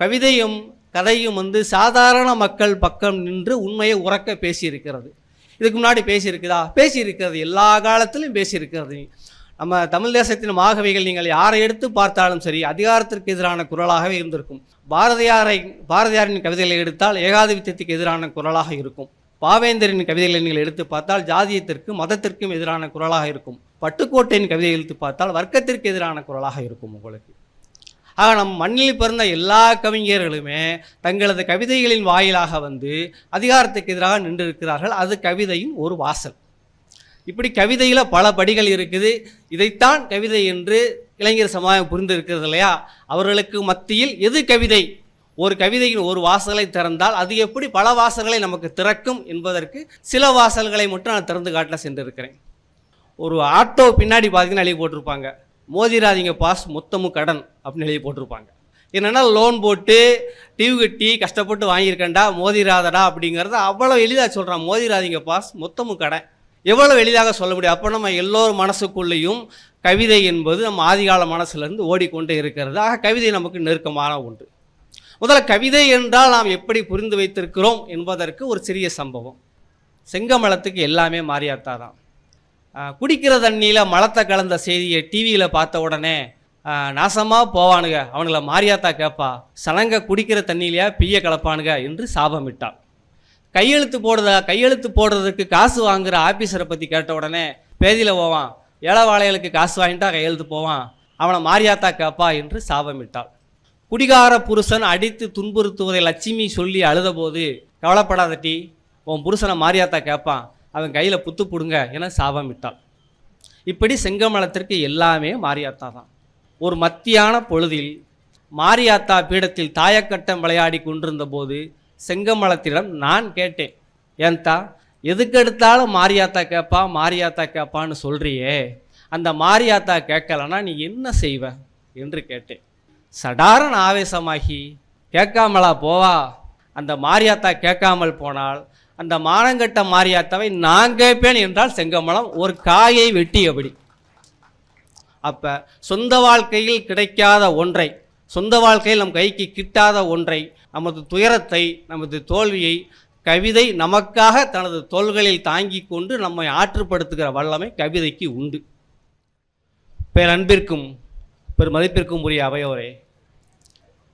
கவிதையும் கதையும் வந்து சாதாரண மக்கள் பக்கம் நின்று உண்மையை உறக்க பேசியிருக்கிறது. இதுக்கு முன்னாடி பேசியிருக்குதா? பேசியிருக்கிறது. எல்லா காலத்திலும் பேசியிருக்கிறது. நம்ம தமிழ் தேசத்தின் மாகவிகள் நீங்கள் யாரை எடுத்து பார்த்தாலும் சரி அதிகாரத்திற்கு எதிரான குரலாகவே இருந்திருக்கும். பாரதியாரை பாரதியாரின் கவிதைகளை எடுத்தால் ஏகாதிபத்தியத்துக்கு எதிரான குரலாக இருக்கும். பாவேந்தரின் கவிதைகளை நீங்கள் எடுத்து பார்த்தால் ஜாதியத்திற்கும் மதத்திற்கும் எதிரான குரலாக இருக்கும். பட்டுக்கோட்டையின் கவிதையை எடுத்து பார்த்தால் வர்க்கத்திற்கு எதிரான குரலாக இருக்கும் உங்களுக்கு. ஆக நம் மண்ணில் பிறந்த எல்லா கவிஞர்களுமே தங்களது கவிதைகளின் வாயிலாக வந்து அதிகாரத்துக்கு எதிராக நின்றிருக்கிறார்கள். அது கவிதையின் ஒரு வாசல். இப்படி கவிதையில் பல படிகள் இருக்குது. இதைத்தான் கவிதை என்று இளைஞர் சமுதாயம் புரிந்து இருக்கிறது இல்லையா? அவர்களுக்கு மத்தியில் எது கவிதை? ஒரு கவிதையின் ஒரு வாசலை திறந்தால் அது எப்படி பல வாசல்களை நமக்கு திறக்கும் என்பதற்கு சில வாசல்களை மட்டும் நான் திறந்து காட்டில் சென்றிருக்கிறேன். ஒரு ஆட்டோ பின்னாடி பார்த்தீங்கன்னா எழுதி போட்டிருப்பாங்க. மோதிராதிங்க பாஸ் மொத்தமும் கடன் அப்படின்னு எழுதி போட்டிருப்பாங்க. என்னென்னா லோன் போட்டு டியூ கட்டி கஷ்டப்பட்டு வாங்கியிருக்கேன்டா மோதிராதடா அப்படிங்கிறத அவ்வளோ எளிதாக சொல்கிறான் மோதிராதிங்க பாஸ் மொத்தமும் கடன். எவ்வளோ எளிதாக சொல்ல முடியும்? அப்போ நம்ம எல்லோர் மனசுக்குள்ளேயும் கவிதை என்பது நம்ம ஆதிகால மனசுலேருந்து ஓடிக்கொண்டே இருக்கிறது. ஆக கவிதை நமக்கு நெருக்கமான ஒன்று. முதல்ல கவிதை என்றால் நாம் எப்படி புரிந்து வைத்திருக்கிறோம் என்பதற்கு ஒரு சிறிய சம்பவம். செங்கமலத்துக்கு எல்லாமே மாரியாத்தா தான் குடிக்கிற தண்ணியில் மலத்தை கலந்த செய்தியை டிவியில் பார்த்த உடனே நாசமாக போவானுங்க. அவனுங்கள மாரியாத்தா கேட்பா சனங்க குடிக்கிற தண்ணியிலையா பிய கலப்பானுங்க என்று சாபமிட்டான். கையெழுத்து போடுறதா கையெழுத்து போடுறதுக்கு காசு வாங்குகிற ஆஃபீஸரை பற்றி கேட்ட உடனே பேதியில் போவான். ஏழவாளைகளுக்கு காசு வாங்கிட்டா கையெழுத்து போவான். அவனை மாரியாத்தா கேட்பா என்று சாபமிட்டாள். குடிகார புருஷன் அடித்து துன்புறுத்துவதை லட்சுமி சொல்லி அழுதபோது கவலைப்படாத டீ உன் புருஷனை மாரியாத்தா கேட்பான் அவன் கையில் புத்து பிடுங்க என சாபமிட்டாள் இப்படி செங்கமலத்திற்கு எல்லாமே மாரியாத்தா தான் ஒரு மத்தியான பொழுதில் மாரியாத்தா பீடத்தில் தாயக்கட்டம் விளையாடி கொண்டிருந்த போது செங்கமலத்திடம் நான் கேட்டேன் ஏன்தா எதுக்கெடுத்தாலும் மாரியாத்தா கேட்பா மாரியாத்தா கேட்பான்னு சொல்கிறியே அந்த மாரியாத்தா கேட்கலன்னா நீ என்ன செய்வ? என்று கேட்டேன். சடாரன் ஆவேசமாகி கேட்காமலா போவா? அந்த மாரியாத்தா கேட்காமல் போனால் அந்த மானங்கட்ட மாரியாத்தாவை நான் கேட்பேன் என்றால் செங்கமலம் ஒரு காயை வெட்டியபடி. அப்போ சொந்த வாழ்க்கையில் கிடைக்காத ஒன்றை சொந்த வாழ்க்கையில் நம் கைக்கு கிட்டாத ஒன்றை நமது துயரத்தை நமது தோல்வியை கவிதை நமக்காக தனது தோள்களில் தாங்கி கொண்டு நம்மை ஆற்றுப்படுத்துகிற வல்லமை கவிதைக்கு உண்டு. பேரன்பிற்கும் பெரு மதிப்பிற்கும் உரிய அவையோரே.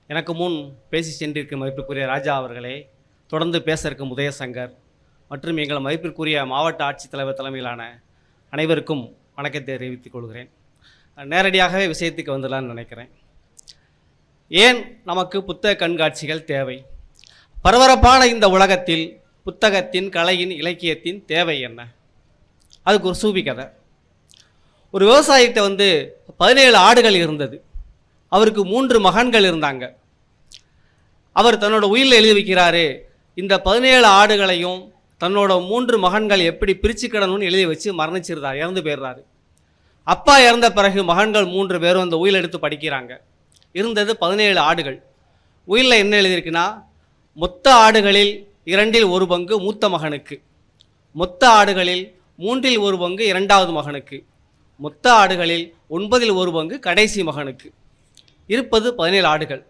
எனக்கு முன் பேசி சென்றிருக்கும் மதிப்பிற்குரிய ராஜா அவர்களே தொடர்ந்து பேச இருக்கும் உதயசங்கர் மற்றும் எங்கள் மதிப்பிற்குரிய மாவட்ட ஆட்சித்தலைவர் தலைமையிலான அனைவருக்கும் வணக்கத்தை தெரிவித்துக் கொள்கிறேன். நேரடியாகவே விஷயத்துக்கு வந்துடலான்னு நினைக்கிறேன். ஏன் நமக்கு புத்தக கண்காட்சிகள் தேவை? பரபரப்பான இந்த உலகத்தில் புத்தகத்தின் கலையின் இலக்கியத்தின் தேவை என்ன? அதுக்கு ஒரு சூபி கதை. ஒரு விவசாயிகிட்ட வந்து பதினேழு ஆடுகள் இருந்தது. அவருக்கு மூன்று மகன்கள் இருந்தாங்க. அவர் தன்னோட உயிரில் எழுதி வைக்கிறாரு இந்த பதினேழு ஆடுகளையும் தன்னோட மூன்று மகன்கள் எப்படி பிரிச்சுக்கிடணும்னு எழுதி வச்சு மரணிச்சிருந்தார் இறந்து போயிடுறாரு. அப்பா இறந்த பிறகு மகன்கள் மூன்று பேரும் அந்த உயில் எடுத்து படிக்கிறாங்க. இருந்தது பதினேழு ஆடுகள். உயிலில் என்ன எழுதியிருக்குன்னா மொத்த ஆடுகளில் இரண்டில் ஒரு பங்கு மூத்த மகனுக்கு. மொத்த ஆடுகளில் மூன்றில் ஒரு பங்கு இரண்டாவது மகனுக்கு. மொத்த ஆடுகளில் ஒன்பதில் ஒரு பங்கு கடைசி மகனுக்கு. இருப்பது பதினேழு ஆடுகள்.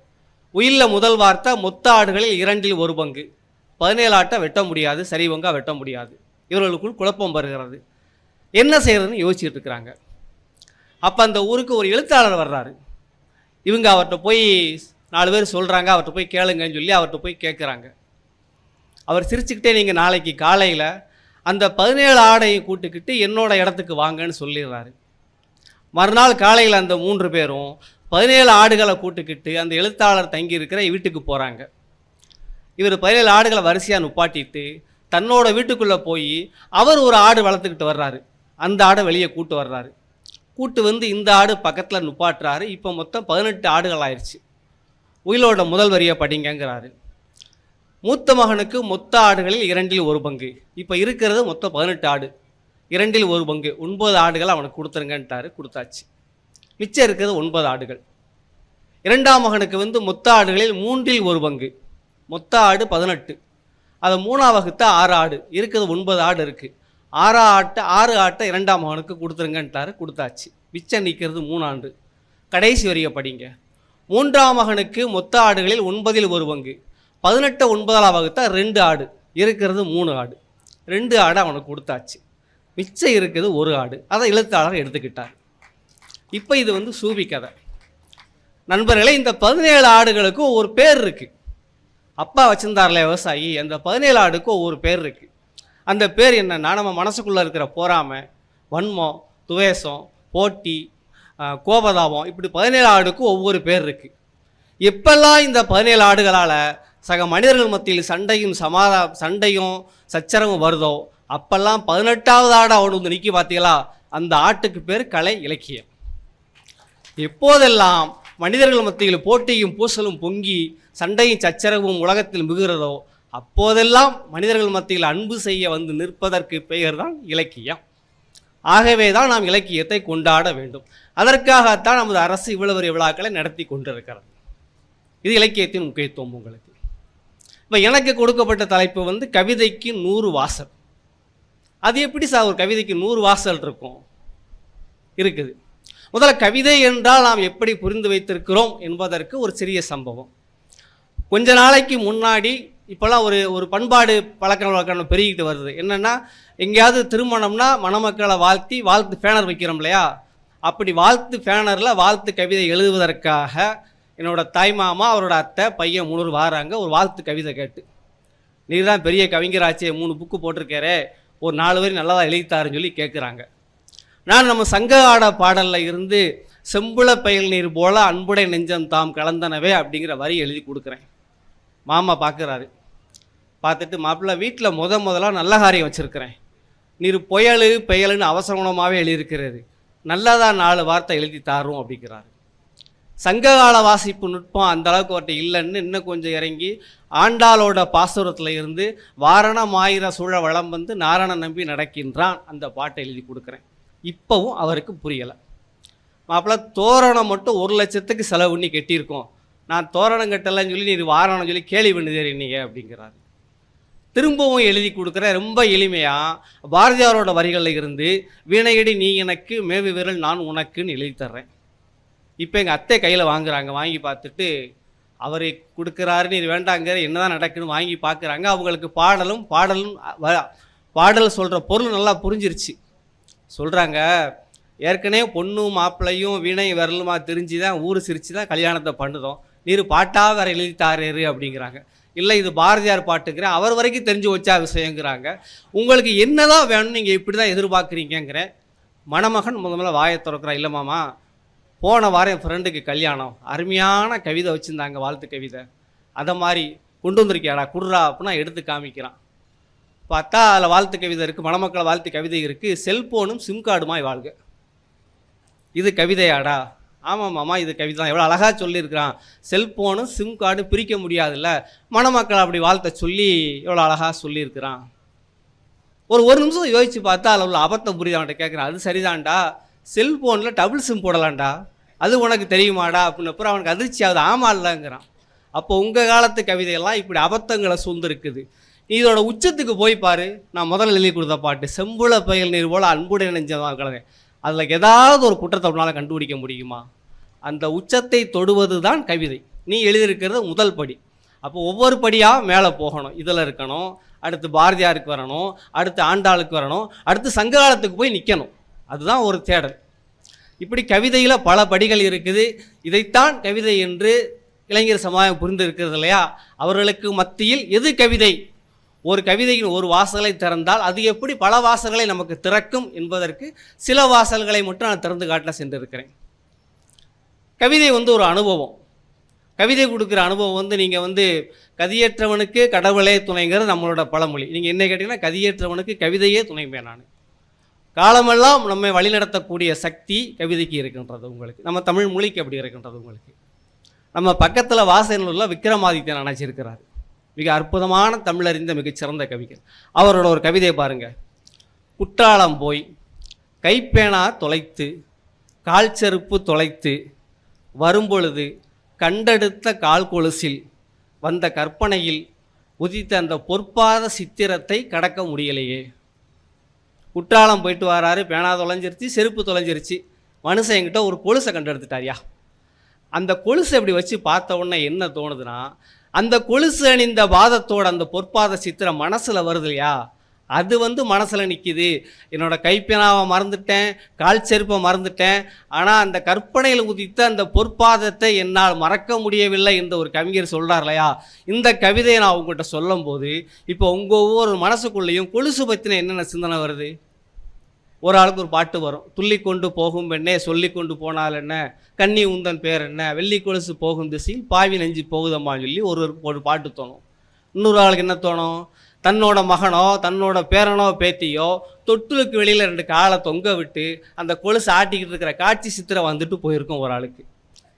உயிலில் முதல் வார்த்தை மொத்த ஆடுகளில் இரண்டில் ஒரு பங்கு. பதினேழு ஆட்டை வெட்ட முடியாது சரி பங்கா வெட்ட முடியாது. இவர்களுக்குள் குழப்பம் வருகிறது. என்ன செய்கிறதுன்னு யோசிச்சுட்டு இருக்கிறாங்க. அப்போ அந்த ஊருக்கு ஒரு எழுத்தாளர் வர்றாரு. இவங்க அவர்கிட்ட போய் நாலு பேர் சொல்கிறாங்க அவர்கிட்ட போய் கேளுங்கன்னு சொல்லி அவர்கிட்ட போய் கேட்குறாங்க அவர் சிரிச்சுக்கிட்டே நீங்கள் நாளைக்கு காலையில் அந்த பதினேழு ஆடையும் கூட்டுக்கிட்டு என்னோடய இடத்துக்கு வாங்கன்னு சொல்லிடுறாரு. மறுநாள் காலையில் அந்த மூன்று பேரும் பதினேழு ஆடுகளை கூட்டுக்கிட்டு அந்த எழுத்தாளர் தங்கி இருக்கிற வீட்டுக்கு போகிறாங்க இவர் பதினேழு ஆடுகளை வரிசையாக நுப்பாட்டிட்டு தன்னோட வீட்டுக்குள்ளே போய் அவர் ஒரு ஆடு வளர்த்துக்கிட்டு வர்றாரு. அந்த ஆடை வெளியே கூட்டு வர்றாரு. கூட்டு வந்து இந்த ஆடு பக்கத்தில் நுப்பாட்டுறாரு. இப்போ மொத்தம் பதினெட்டு ஆடுகள் ஆயிடுச்சு உயிலோட முதல் வரியை படிங்கங்கிறாரு. மூத்த மகனுக்கு மொத்த ஆடுகளில் இரண்டில் ஒரு பங்கு. இப்போ இருக்கிறது மொத்தம் பதினெட்டு ஆடு. இரண்டில் ஒரு பங்கு. ஒன்பது ஆடுகள் அவனுக்கு கொடுத்துருங்கன்ட்டாரு கொடுத்தாச்சு. மிச்சம் இருக்கிறது ஒன்பது ஆடுகள். இரண்டாம் மகனுக்கு வந்து மொத்த ஆடுகளில் மூன்றில் ஒரு பங்கு. மொத்த ஆடு பதினெட்டு. அதை மூணா வகுத்தா ஆறு ஆடு. இருக்குது ஒன்பது ஆடு இருக்குது ஆறா ஆட்டை ஆறு ஆட்டை இரண்டாம் மகனுக்கு கொடுத்துருங்கன்ட்டாரு கொடுத்தாச்சு. மிச்சம் நிற்கிறது மூணாண்டு. கடைசி வரிய படிங்க. மூன்றாம் மகனுக்கு மொத்த ஆடுகளில் ஒன்பதில் ஒரு பங்கு. பதினெட்டை ஒன்பதாம் வகுத்தா ரெண்டு ஆடு. இருக்கிறது மூணு ஆடு. ரெண்டு ஆடு அவனுக்கு கொடுத்தாச்சு. மிச்சம் இருக்குது ஒரு ஆடு. அதை எழுத்தாளர் எடுத்துக்கிட்டார். இப்போ இது வந்து சூபி கதை நண்பர்களே இந்த பதினேழு ஆடுகளுக்கும் ஒரு பேர் இருக்குது அப்பா வச்சுருந்தார்ல விவசாயி அந்த பதினேழு ஆடுக்கு ஒவ்வொரு பேர் இருக்குது அந்த பேர் என்னென்னா நம்ம மனசுக்குள்ளே இருக்கிற பொறாமை வன்மம் துவேஷம் போட்டி கோபதாபம் இப்படி பதினேழு ஆடுக்கும் ஒவ்வொரு பேர் இருக்குது எப்பெல்லாம் இந்த பதினேழு ஆடுகளால் சக மனிதர்கள் மத்தியில் சண்டையும் சமாதா சண்டையும் சச்சரவும் வருதோ அப்பெல்லாம் பதினெட்டாவது ஆடு அவனு வந்து நிற்கி பார்த்தீங்களா அந்த ஆட்டுக்கு பேர் கலை இலக்கியம். எப்போதெல்லாம் மனிதர்கள் மத்தியில் போட்டியும் பூசலும் பொங்கி சண்டையும் சச்சரவும் உலகத்தில் மிகுகிறதோ அப்போதெல்லாம் மனிதர்கள் மத்தியில் அன்பு செய்ய வந்து நிற்பதற்கு பெயர் தான் இலக்கியம். ஆகவே தான் நாம் இலக்கியத்தை கொண்டாட வேண்டும். அதற்காகத்தான் நமது அரசு இவ்வளவு பெரிய விழாக்களை நடத்தி கொண்டிருக்கிறது. இது இலக்கியத்தின் முக்கியத்துவம் உங்களுக்கு. இப்போ எனக்கு கொடுக்கப்பட்ட தலைப்பு வந்து கவிதைக்கு நூறு வாசல். அது எப்படி சார் ஒரு கவிதைக்கு நூறு வாசல் இருக்கும்? இருக்குது. முதல்ல கவிதை என்றால் நாம் எப்படி புரிந்து வைத்திருக்கிறோம் என்பதற்கு ஒரு சிறிய சம்பவம். கொஞ்ச நாளைக்கு முன்னாடி இப்போல்லாம் ஒரு ஒரு பண்பாடு பழக்க வழக்கம் பெருகிட்டு வருது. என்னென்னா எங்கேயாவது திருமணம்னா மணமக்களை வாழ்த்தி வாழ்த்து பேனர் வைக்கிறோம் இல்லையா? அப்படி வாழ்த்து பேனரில் வாழ்த்து கவிதை எழுதுவதற்காக என்னோட தாய்மாமா அவரோட அத்தை பையன் மூணு வாராங்க. ஒரு வாழ்த்து கவிதை கேட்டு. நீர் தான் பெரிய கவிஞராச்சே மூணு புக்கு போட்டிருக்காரே. ஒரு நாலு வரி நல்லதாக எழுதித்தாருன்னு சொல்லி கேட்குறாங்க நான் நம்ம சங்க ஆட பாடலில் இருந்து செம்புள பயல் நீர் போல அன்புடை நெஞ்சம் தாம் கலந்தனவே அப்படிங்கிற வரி எழுதி கொடுக்குறேன். மாமா பார்க்குறாரு பார்த்துட்டு மாப்பிள்ளை வீட்டில் முத முதலாக நல்ல காரியம் வச்சுருக்கிறேன். நீர் புயலு பெயலுன்னு அவசரமாகவே எழுதியிருக்கிறது நல்லதாக நாலு வார்த்தை எழுதி தாரும் அப்படிங்கிறாரு. சங்ககால வாசிப்பு நுட்பம் அந்த அளவுக்கு அவர்கிட்ட இல்லைன்னு இன்னும் கொஞ்சம் இறங்கி ஆண்டாளோட பாசுரத்தில் இருந்து வாரணம் ஆயிர சூழ வளம் வந்து நாரண நம்பி நடக்கின்றான் அந்த பாட்டை எழுதி கொடுக்குறேன். இப்போவும் அவருக்கு புரியலை. மாப்பிள்ள தோரணம் மட்டும் ஒரு லட்சத்துக்கு செலவு பண்ணி கட்டியிருக்கோம். நான் தோரணம் கட்டலைன்னு சொல்லி நீ வாரணம் சொல்லி கேள்வி பண்ணுதே நீங்கள் அப்படிங்கிறாரு. திரும்பவும் எழுதி கொடுக்குற ரொம்ப எளிமையாக பாரதியாரோட வரிகளில் இருந்து வீணையடி நீ எனக்கு மேவு விரல் நான் உனக்குன்னு எழுதி தர்றேன். இப்போ எங்கள் அத்தை கையில் வாங்குறாங்க. வாங்கி பார்த்துட்டு அவரை கொடுக்குறாருன்னு வேண்டாங்க வேண்டாங்கிற என்னதான் நடக்குன்னு வாங்கி பார்க்குறாங்க. அவங்களுக்கு பாடலும் பாடலும் பாடல் சொல்கிற பொருள் நல்லா புரிஞ்சிருச்சு. சொல்கிறாங்க ஏற்கனவே பொண்ணும் மாப்பிள்ளையும் வீணை விரலுமா தெரிஞ்சு தான் ஊர் சிரித்து தான் கல்யாணத்தை பண்ணுதோம் நீர் பாட்டாக வேற எழுதி அப்படிங்கிறாங்க. இல்லை இது பாரதியார் பாட்டுங்கிறேன் அவர் வரைக்கும் தெரிஞ்சு வச்சா விஷயங்கிறாங்க. உங்களுக்கு என்னதான் வேணும் நீங்கள் இப்படி தான் எதிர்பார்க்குறீங்கிறேன் மணமகன் முத முதல்ல வாயை திறக்கிறான் இல்லை மாமா போன வாரம் என் ஃப்ரெண்டுக்கு கல்யாணம். அருமையான கவிதை வச்சுருந்தாங்க வாழ்த்து கவிதை. அதை மாதிரி கொண்டு வந்திருக்கியாடா குடுறா அப்படின்னா எடுத்து காமிக்கிறான். பார்த்தா அதில் வாழ்த்து கவிதை இருக்குது மணமக்களை வாழ்த்து கவிதை இருக்குது செல்ஃபோனும் சிம் கார்டுமாய் வாழ்க. இது கவிதையாடா. ஆமாம் மாமா இது கவிதை தான் எவ்வளோ அழகாக சொல்லியிருக்கிறான். செல்ஃபோனும் சிம் கார்டு பிரிக்க முடியாதுல்ல. மணமக்களை அப்படி வாழ்த்த சொல்லி எவ்வளோ அழகாக சொல்லியிருக்கிறான். ஒரு ஒரு நிமிஷம் யோசிச்சு பார்த்தா அதில் உள்ள அபத்தம் புரியுது அவன்கிட்ட கேட்குறான். அது சரிதான்டா. செல்ஃபோனில் டபுள் சிம் போடலான்டா அது உனக்கு தெரியுமாடா? அப்படின்னு அப்புறம் அவனுக்கு அதிர்ச்சி ஆகுது ஆமா இல்லைங்கிறான். அப்போ உங்கள் காலத்து கவிதையெல்லாம் இப்படி அபத்தங்களை சூழ்ந்துருக்குது. நீ இதோட உச்சத்துக்கு போய் பாரு. நான் முதல்ல எழுதி கொடுத்த பாட்டு செம்புள பயல் நீர் போல அன்புடைய நெஞ்சமாக கலங்க அதில் ஏதாவது ஒரு குற்றத்தை உன்னால் கண்டுபிடிக்க முடியுமா? அந்த உச்சத்தை தொடுவது தான் கவிதை. நீ எழுதியிருக்கிறது முதல் படி. அப்போ ஒவ்வொரு படியாக மேலே போகணும். இதில் இருக்கணும் அடுத்து பாரதியாருக்கு வரணும் அடுத்து ஆண்டாளுக்கு வரணும் அடுத்து சங்ககாலத்துக்கு போய் நிற்கணும். அதுதான் ஒரு தேடல். இப்படி கவிதையில் பல படிகள் இருக்குது. இதைத்தான் கவிதை என்று இளைஞர் சமுதாயம் புரிந்து இருக்கிறது இல்லையா? அவர்களுக்கு மத்தியில் எது கவிதை? ஒரு கவிதையின் ஒரு வாசலை திறந்தால் அது எப்படி பல வாசல்களை நமக்கு திறக்கும் என்பதற்கு சில வாசல்களை மட்டும் நான் திறந்து காட்ட சென்றிருக்கிறேன். கவிதை வந்து ஒரு அனுபவம். கவிதை கொடுக்குற அனுபவம் வந்து நீங்கள் வந்து கதியேற்றவனுக்கு கடவுளே துணைங்கிறது நம்மளோட பழமொழி. நீங்கள் என்ன கேட்டிங்கன்னா கதியேற்றவனுக்கு கவிதையே துணைமே நான். காலமெல்லாம் நம்மை வழிநடத்தக்கூடிய சக்தி கவிதைக்கு இருக்கின்றது உங்களுக்கு. நம்ம தமிழ் மொழிக்கு அப்படி இருக்கின்றது உங்களுக்கு. நம்ம பக்கத்தில் வாசனூரில் விக்ரமாதித்யன் அணைச்சிருக்கிறார். மிக அற்புதமான தமிழறிந்த மிகச்சிறந்த கவிஞர். அவரோட ஒரு கவிதையை பாருங்கள் குற்றாலம் போய் கைப்பேனா தொலைத்து கால் செருப்பு தொலைத்து வரும்பொழுது கண்டெடுத்த கால் கொலுசில் வந்த கற்பனையில் உதித்த அந்த பொற்பாத சித்திரத்தை கடக்க முடியலையே. குற்றாலம் போயிட்டு வராரு பேனா தொலைஞ்சிருச்சு செருப்பு தொலைஞ்சிருச்சு. மனுஷன் என்கிட்ட ஒரு கொலுசை கண்டெடுத்துட்டாரியா அந்த கொலுசை இப்படி வச்சு பார்த்த உடனே என்ன தோணுதுன்னா அந்த கொலுசு அணிந்த பாதத்தோட அந்த பொற்பாத சித்திரம் மனசில் வருது இல்லையா அது வந்து மனசில் நிற்கிது என்னோட கைப்பேனாவை மறந்துட்டேன் கால் செருப்பை மறந்துட்டேன். ஆனால் அந்த கற்பனையில் உதித்த அந்த பொற்பாதத்தை என்னால் மறக்க முடியவில்லை என்ற ஒரு கவிஞர் சொல்கிறார் இல்லையா? இந்த கவிதையை நான் உங்கள்கிட்ட சொல்லும்போது இப்போ உங்கள் ஒவ்வொரு மனசுக்குள்ளேயும் கொலுசு பற்றின என்னென்ன சிந்தனை வருது? ஒரு ஆளுக்கு ஒரு பாட்டு வரும். துள்ளி கொண்டு போகும் பெண்ணே சொல்லி கொண்டு போனால் என்ன? கன்னி உந்தன் பேர் என்ன? வெள்ளி கொலுசு போகும் திசையில் பாவி நெஞ்சு போகுதம்மான்னு சொல்லி ஒரு ஒரு பாட்டு தோணும். இன்னொரு ஆளுக்கு என்ன தோணும்? தன்னோட மகனோ தன்னோட பேரனோ பேத்தியோ தொட்டிலுக்கு வெளியில் ரெண்டு காலை தொங்க விட்டு அந்த கொலுசு ஆட்டிக்கிட்டு இருக்கிற காட்சி சித்திரம் வந்துட்டு போயிருக்கும் ஒரு ஆளுக்கு.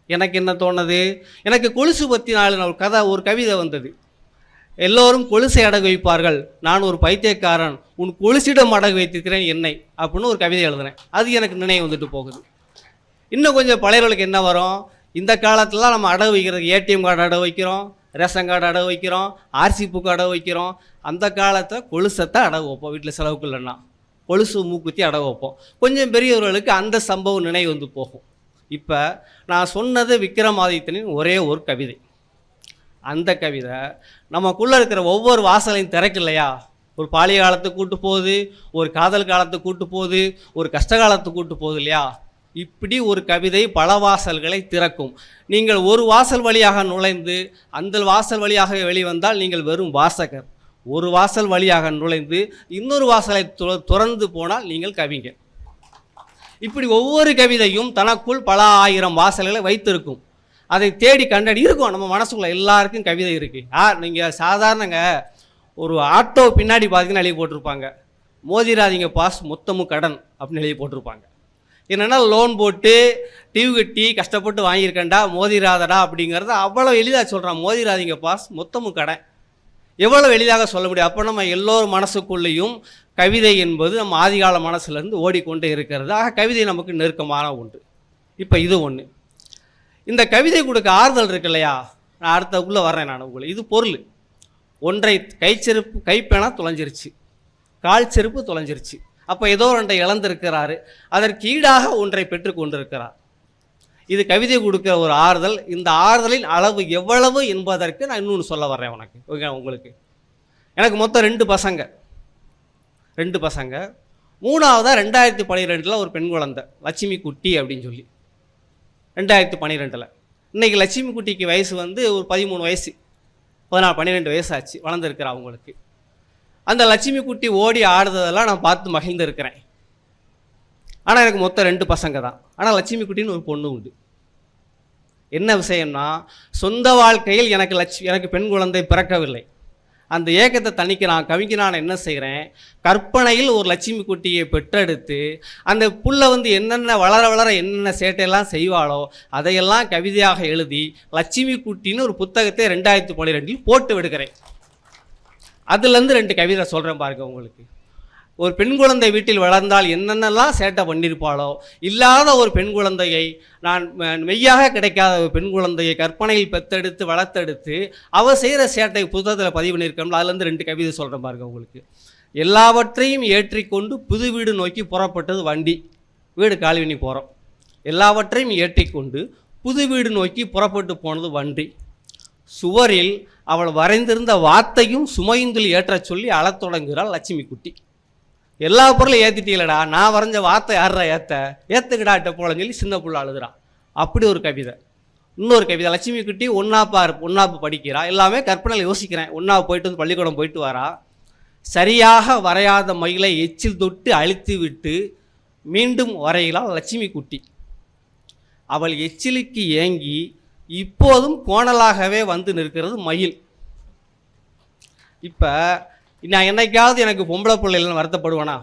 எனக்கு என்ன தோணுது? எனக்கு கொலுசு பற்றி நாலு ஒரு கதை ஒரு கவிதை வந்தது. எல்லோரும் கொலுசை அடகு வைப்பார்கள். நான் ஒரு பைத்தியக்காரன் உன் கொலுசிடம் அடகு வைத்திருக்கிறேன் என்னை அப்படின்னு ஒரு கவிதை எழுதுனேன் அது எனக்கு நினைவு வந்துட்டு போகுது. இன்னும் கொஞ்சம் பழையவர்களுக்கு என்ன வரும்? இந்த காலத்துலலாம் நம்ம அடகு வைக்கிறது ஏடிஎம் கார்டு அடகு வைக்கிறோம் ரேஷன் கார்டு அடகு வைக்கிறோம் ஆர்சி புக்கு அடகு வைக்கிறோம். அந்த காலத்தை கொலுசத்தை அடகு வைப்போம் வீட்டில் செலவுக்கு இல்லைன்னா கொலுசு மூக்குத்தி அடகு வைப்போம். கொஞ்சம் பெரியவர்களுக்கு அந்த சம்பவம் நினைவு வந்து போகும். இப்போ நான் சொன்னது விக்ரமாதித்தனின் ஒரே ஒரு கவிதை. அந்த கவிதை நமக்குள்ளே இருக்கிற ஒவ்வொரு வாசலையும் திறக்கு இல்லையா ஒரு பாலிய காலத்தை கூட்டு போகுது ஒரு காதல் காலத்தை கூட்டு போகுது ஒரு கஷ்ட காலத்தை கூட்டு போகுது இல்லையா? இப்படி ஒரு கவிதை பல வாசல்களை திறக்கும். நீங்கள் ஒரு வாசல் வழியாக நுழைந்து அந்த வாசல் வழியாக வெளிவந்தால் நீங்கள் வெறும் வாசகர். ஒரு வாசல் வழியாக நுழைந்து இன்னொரு வாசலை துறந்து போனால் நீங்கள் கவிஞர். இப்படி ஒவ்வொரு கவிதையும் தனக்குள் பல ஆயிரம் வாசல்களை வைத்திருக்கும். அதை தேடி கண்டடி இருக்கும். நம்ம மனசுக்குள்ளே எல்லாருக்கும் கவிதை இருக்கு. ஆ நீங்கள் சாதாரணங்க ஒரு ஆட்டோ பின்னாடி பார்த்தீங்கன்னா எழுதி போட்டிருப்பாங்க. மோதிராதிங்க பாஸ் மொத்தமும் கடன் அப்படின்னு எழுதி போட்டிருப்பாங்க. என்னென்னா லோன் போட்டு டியூ கட்டி கஷ்டப்பட்டு வாங்கியிருக்கேன்டா மோதிராதடா அப்படிங்கிறத அவ்வளோ எளிதாக சொல்கிறான் மோதிராதிங்க பாஸ் மொத்தமும் கடன். எவ்வளவு எளிதாக சொல்ல முடியும்? அப்போ நம்ம எல்லோரும் மனசுக்குள்ளேயும் கவிதை என்பது நம்ம ஆதிகால மனசுலேருந்து ஓடிக்கொண்டே இருக்கிறது. ஆக கவிதை நமக்கு நெருக்கமான ஒன்று. இப்போ இது ஒன்று இந்த கவிதை கொடுக்க ஆறுதல் இருக்கு இல்லையா நான் அடுத்த வர்றேன் நான் உங்களை. இது பொருள். ஒன்றை கைச்செருப்பு கைப்பேனா தொலைஞ்சிருச்சு. கால் செருப்பு தொலைஞ்சிருச்சு. அப்போ ஏதோ ஒன்றை இழந்திருக்கிறாரு. அதற்கு ஈடாக ஒன்றை பெற்று கொண்டிருக்கிறார். இது கவிதை கொடுக்க ஒரு ஆறுதல். இந்த ஆறுதலின் அளவு எவ்வளவு என்பதற்கு நான் இன்னொன்று சொல்ல வர்றேன் உனக்கு. ஓகே உங்களுக்கு. எனக்கு மொத்தம் ரெண்டு பசங்க. ரெண்டு பசங்க. மூணாவதாக ரெண்டாயிரத்தி பன்னிரெண்டில் ஒரு பெண் குழந்தை. லட்சுமி குட்டி அப்படின்னு சொல்லி. ரெண்டாயிரத்தி பன்னிரெண்டில். இன்றைக்கி லட்சுமி குட்டிக்கு வயசு வந்து ஒரு பதிமூணு வயசு. பதினாலு பன்னிரெண்டு வயசு ஆச்சு வளர்ந்துருக்கிறா அவங்களுக்கு. அந்த லட்சுமி குட்டி ஓடி ஆடுறதெல்லாம் நான் பார்த்து மகிழ்ந்திருக்கிறேன். ஆனால் எனக்கு மொத்தம் ரெண்டு பசங்க தான். ஆனால் லட்சுமி குட்டின்னு ஒரு பொண்ணு உண்டு. என்ன விஷயம்னா சொந்த வாழ்க்கையில் எனக்கு லட்சு எனக்கு பெண் குழந்தை பிறக்கவில்லை. அந்த ஏக்கத்தை தணிக்க நான் கவிக்கு நான் என்ன செய்கிறேன் கற்பனையில் ஒரு லட்சுமி குட்டியை பெற்றெடுத்து அந்த புள்ள வந்து என்னென்ன வளர வளர என்னென்ன சேட்டையெல்லாம் செய்வாளோ அதையெல்லாம் கவிதையாக எழுதி லட்சுமி குட்டின்னு ஒரு புத்தகத்தை ரெண்டாயிரத்தி பன்னிரெண்டில் போட்டு விடுகிறேன். அதுலேருந்து ரெண்டு கவிதை சொல்கிறேன் பாருங்க உங்களுக்கு. ஒரு பெண் குழந்தை வீட்டில் வளர்ந்தால் என்னென்னலாம் சேட்டை பண்ணியிருப்பாளோ இல்லாத ஒரு பெண் குழந்தையை நான் மெய்யாக கிடைக்காத ஒரு பெண் குழந்தையை கற்பனையில் பெத்தெடுத்து வளர்த்தெடுத்து அவ செய்கிற சேட்டை புத்தகத்தில் பதிவு பண்ணியிருக்கோம்ல அதுலேருந்து ரெண்டு கவிதை சொல்கிறேன் பாருங்க உங்களுக்கு. எல்லாவற்றையும் ஏற்றிக்கொண்டு புது வீடு நோக்கி புறப்பட்டது வண்டி. வீடு காலி பண்ணி போகிறோம் எல்லாவற்றையும் ஏற்றிக்கொண்டு புது வீடு நோக்கி புறப்பட்டு போனது வண்டி. சுவரில் அவள் வரைந்திருந்த வார்த்தையும் சுமைந்துள் ஏற்றச் சொல்லி அழத் தொடங்குகிறாள் லட்சுமி குட்டி எல்லா பொருளும் ஏற்றிட்டீங்களடா நான் வரைஞ்ச வார்த்தை யாரா ஏற்ற ஏற்றுக்கிடாட்ட போலன்னு சொல்லி சின்ன புள்ள அழுதுறான் அப்படி ஒரு கவிதை. இன்னொரு கவிதை லட்சுமி குட்டி ஒன்னாப்பா ஒன்னாப்பு படிக்கிறா. எல்லாமே கற்பனையில் யோசிக்கிறேன். ஒன்றா போயிட்டு வந்து பள்ளிக்கூடம் போயிட்டு வரா. சரியாக வரையாத மயிலை எச்சில் தொட்டு அழித்து விட்டு மீண்டும் வரையலாம் லட்சுமி குட்டி. அவள் எச்சிலுக்கு ஏங்கி இப்போதும் கோணலாகவே வந்து நிற்கிறது மயில். இப்போ நான் என்னைக்காவது எனக்கு பொம்பளை பிள்ளைகள்னு வருத்தப்படுவேனா?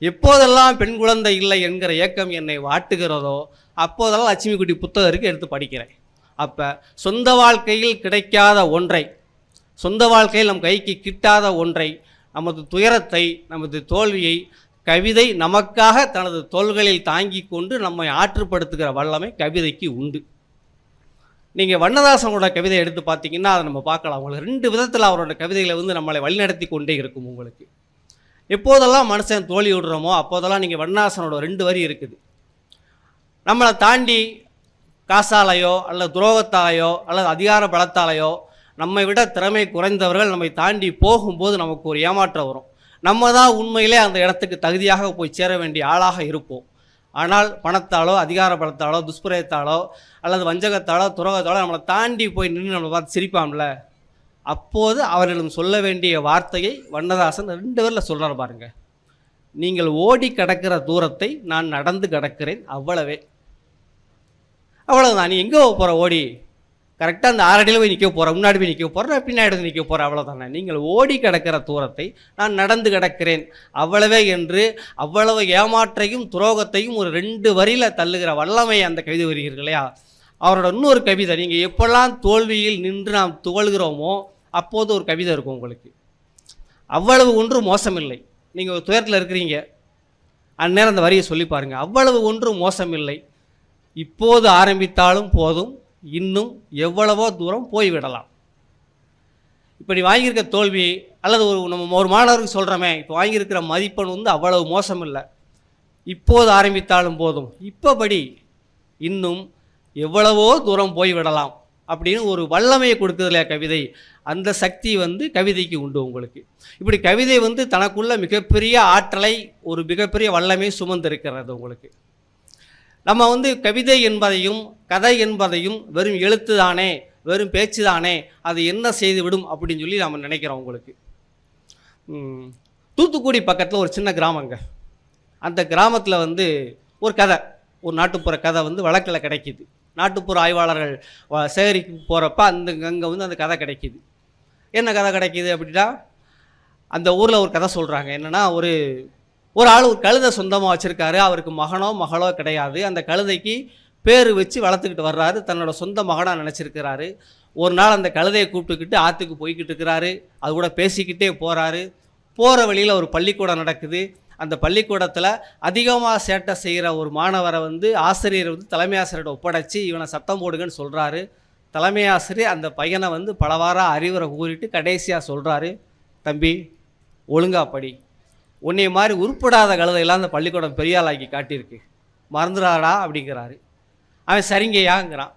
எப்போதெல்லாம் பெண் குழந்தை இல்லை என்கிற ஏக்கம் என்னை வாட்டுகிறதோ அப்போதெல்லாம் லட்சுமி குட்டி புத்தகருக்கு எடுத்து படிக்கிறேன். அப்போ சொந்த வாழ்க்கையில் கிடைக்காத ஒன்றை சொந்த வாழ்க்கையில் நம் கைக்கு கிட்டாத ஒன்றை நமது துயரத்தை நமது தோல்வியை கவிதை நமக்காக தனது தோள்களில் தாங்கி கொண்டு நம்மை ஆற்றுப்படுத்துகிற வல்லமை கவிதைக்கு உண்டு. நீங்கள் வண்ணதாசனோட கவிதை எடுத்து பார்த்தீங்கன்னா அதை நம்ம பார்க்கலாம். உங்களுக்கு ரெண்டு விதத்தில் அவரோட கவிதைகளை வந்து நம்மளை வழிநடத்தி கொண்டே இருக்கும் உங்களுக்கு. எப்போதெல்லாம் மனுஷன் தோழி விடுறோமோ அப்போதெல்லாம் நீங்கள் வண்ணதாசனோட ரெண்டு வரி இருக்குது. நம்மளை தாண்டி காசாலையோ அல்லது துரோகத்தாலையோ அல்லது அதிகார பலத்தாலையோ நம்மை விட திறமை குறைந்தவர்கள் நம்மை தாண்டி போகும்போது நமக்கு ஒரு ஏமாற்றம் வரும். நம்ம தான் உண்மையிலே அந்த இடத்துக்கு தகுதியாக போய் சேர வேண்டிய ஆளாக இருப்போம். ஆனால் பணத்தாலோ அதிகார பலத்தாலோ துஷ்பிரயத்தாலோ அல்லது வஞ்சகத்தாலோ துரோகத்தாலோ நம்மளை தாண்டி போய் நின்று நம்மளை பார்த்து சிரிப்பாம்ல? அப்போது அவர்களிடம் சொல்ல வேண்டிய வார்த்தையை வண்ணதாசன் ரெண்டு பேரில் சொல்கிறார் பாருங்க. நீங்கள் ஓடி கடக்கிற தூரத்தை நான் நடந்து கடக்கிறேன் அவ்வளவே. அவ்வளவுதான். நீ எங்கே போகிற ஓடி. கரெக்டாக அந்த ஆறடியில் போய் நிற்க போகிற முன்னாடி போய் நிற்க போகிற பின்னாடி நிற்க போகிற அவ்வளோதானே நீங்கள் ஓடி கிடக்கிற தூரத்தை நான் நடந்து கிடக்கிறேன். அவ்வளவே என்று அவ்வளவு ஏமாற்றையும் துரோகத்தையும் ஒரு ரெண்டு வரியில் தள்ளுகிற வல்லமை அந்த கவிதை வருகிறீர்கள் இல்லையா? அவரோட இன்னொரு கவிதை நீங்கள் எப்பெல்லாம் தோல்வியில் நின்று நாம் துவழ்கிறோமோ அப்போது ஒரு கவிதை இருக்கும் உங்களுக்கு. அவ்வளவு ஒன்றும் மோசமில்லை. நீங்கள் ஒரு துயரத்தில் இருக்கிறீங்க. அந்நேரம் அந்த வரியை சொல்லி பாருங்கள் அவ்வளவு ஒன்றும் மோசமில்லை. இப்போது ஆரம்பித்தாலும் போதும். இன்னும் எவ்வளவோ தூரம் போய்விடலாம். இப்போ நீ வாங்கியிருக்க தோல்வி அல்லது ஒரு நம்ம ஒரு மாணவருக்கு சொல்கிறோமே இப்போ வாங்கியிருக்கிற மதிப்பெண் வந்து அவ்வளவு மோசம் இல்லை இப்போது ஆரம்பித்தாலும் போதும். இப்போபடி இன்னும் எவ்வளவோ தூரம் போய்விடலாம் அப்படின்னு ஒரு வல்லமையை கொடுக்குதுல கவிதை. அந்த சக்தி வந்து கவிதைக்கு உண்டு உங்களுக்கு. இப்படி கவிதை வந்து தனக்குள்ள மிகப்பெரிய ஆற்றலை ஒரு மிகப்பெரிய வல்லமை சுமந்திருக்கிறது உங்களுக்கு. நம்ம வந்து கவிதை என்பதையும் கதை என்பதையும் வெறும் எழுத்து தானே வெறும் பேச்சு தானே அது என்ன செய்து விடும் அப்படின்னு சொல்லி நம்ம நினைக்கிறோம் உங்களுக்கு. தூத்துக்குடி பக்கத்தில் ஒரு சின்ன கிராமங்க. அந்த கிராமத்தில் வந்து ஒரு கதை ஒரு நாட்டுப்புற கதை வந்து வழக்கில் கிடைக்கிது. நாட்டுப்புற ஆய்வாளர்கள் வ- சேகரிக்க போகிறப்ப அந்த அங்கே வந்து அந்த கதை கிடைக்கிது. என்ன கதை கிடைக்கிது அப்படின்னா அந்த ஊரில் ஒரு கதை சொல்கிறாங்க என்னென்னா ஒரு ஒரு ஆள் ஒரு கழுதை சொந்தமாக வச்சுருக்காரு. அவருக்கு மகனோ மகளோ கிடையாது. அந்த கழுதைக்கு பேர் வச்சு வளர்த்துக்கிட்டு வர்றாரு. தன்னோட சொந்த மகனாக நினச்சிருக்கிறாரு. ஒரு நாள் அந்த கழுதையை கூப்பிட்டுக்கிட்டு ஆற்றுக்கு போய்கிட்டு இருக்கிறாரு. அது கூட பேசிக்கிட்டே போகிறாரு போகிற வழியில் ஒரு பள்ளிக்கூடம் நடக்குது. அந்த பள்ளிக்கூடத்தில் அதிகமாக சேட்டை செய்கிற ஒரு மாணவரை வந்து ஆசிரியர் வந்து தலைமை ஆசிரியர்கிட்ட ஒப்படைச்சு இவனை சத்தம் போடுங்கன்னு சொல்கிறாரு தலைமை ஆசிரியர் அந்த பையனை வந்து பலவாராக அறிவுரை கூறிட்டு கடைசியாக சொல்கிறாரு தம்பி ஒழுங்கா படி. உன்னை மாதிரி உருப்படாத கழுதையெல்லாம் அந்த பள்ளிக்கூடம் பெரியாளாக்கி காட்டியிருக்கு. மறந்துடாடா அப்படிங்கிறாரு. அவன் சரிங்கய்யாங்கிறான்.